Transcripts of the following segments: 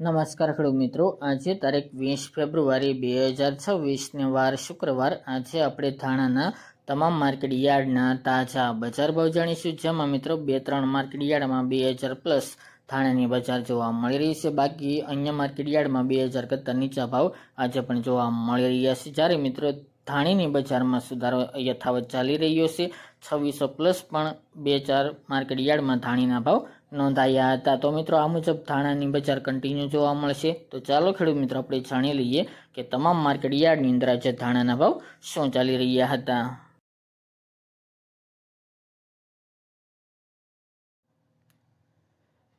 નમસ્કાર ખેડૂત મિત્રો. આજે તારીખ વીસ ફેબ્રુઆરી બે હજાર છવ્વીસને વાર શુક્રવાર. આજે આપણે થાણાના તમામ માર્કેટ યાર્ડના તાજા બજાર ભાવ જાણીશું. જેમાં મિત્રો બે ત્રણ માર્કેટ યાર્ડમાં બે હજાર પ્લસ થાણાની બજાર જોવા મળી રહી છે. બાકી અન્ય માર્કેટ યાર્ડમાં બે હજાર કરતાં નીચા ભાવ આજે પણ જોવા મળી રહ્યા છે. જ્યારે મિત્રો ધાણીની બજારમાં સુધારો યથાવત ચાલી રહ્યો છે. છવ્વીસો પ્લસ પણ બે ચાર માર્કેટ યાર્ડમાં ધાણીના ભાવ નોંધાયા હતા. તો મિત્રો, આ મુજબ ધાણાની બજાર કન્ટિન્યુ જોવા મળશે. તો ચાલો ખેડૂત મિત્રો, આપણે જાણી લઈએ કે તમામ માર્કેટ યાર્ડની અંદર આજે ધાણાના ભાવ શું ચાલી રહ્યા હતા.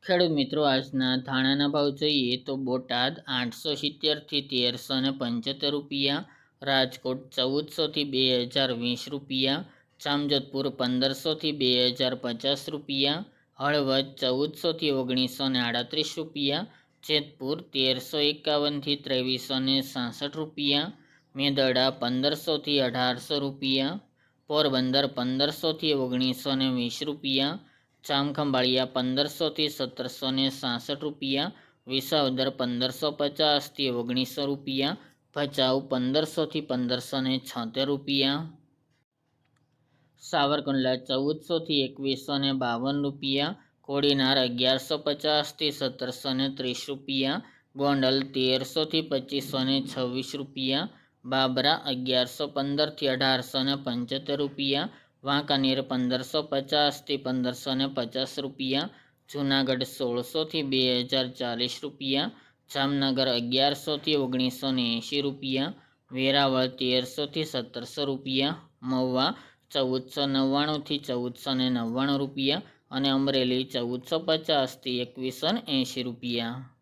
ખેડૂત મિત્રો, આજના ધાણાના ભાવ જોઈએ તો બોટાદ આઠસો સિત્તેરથી તેરસો ને પંચોતેર રૂપિયા રાજકોટ ચૌદસોથી બે હજાર વીસ રૂપિયા, જામજોધપુર પંદરસોથી બે હજાર પચાસ રૂપિયા, હળવદ ચૌદસોથી ઓગણીસો ને આડત્રીસ રૂપિયા, જેતપુર તેરસો એકાવનથી ત્રેવીસો ને સાસઠ રૂપિયા, મેદડા પંદરસોથી અઢારસો રૂપિયા, પોરબંદર પંદરસોથી ઓગણીસો ને વીસ રૂપિયા, જામખંભાળિયા પંદરસોથી સત્તરસો ને સાસઠ રૂપિયા, વિસાવદર પંદરસો પચાસથી ઓગણીસો રૂપિયા ભચાઉ પંદરસોથી પંદરસો ને છોતેર રૂપિયા. સાવરકુંડલા ચૌદસોથી એકવીસો ને બાવન રૂપિયા. કોડીનાર અગિયારસો પચાસથી સત્તરસો ને ત્રીસ રૂપિયા. ગોંડલ તેરસોથી પચીસો ને છવ્વીસ રૂપિયા. બાબરા અગિયારસો પંદરથી અઢારસો ને પંચોતેર રૂપિયા. વાંકાનેર પંદરસો પચાસથી પંદરસો ને પચાસ રૂપિયા. જૂનાગઢ સોળસોથી બે હજાર ચાલીસ રૂપિયા. જામનગર અગિયારસોથી ઓગણીસો ને એંશી રૂપિયા, વેરાવળ તેરસોથી સત્તરસો રૂપિયા, મહુવા ચૌદસો નવ્વાણુંથી ચૌદસો ને નવ્વાણું રૂપિયા અને અમરેલી ચૌદસો પચાસથી એકવીસો ને એંશી રૂપિયા.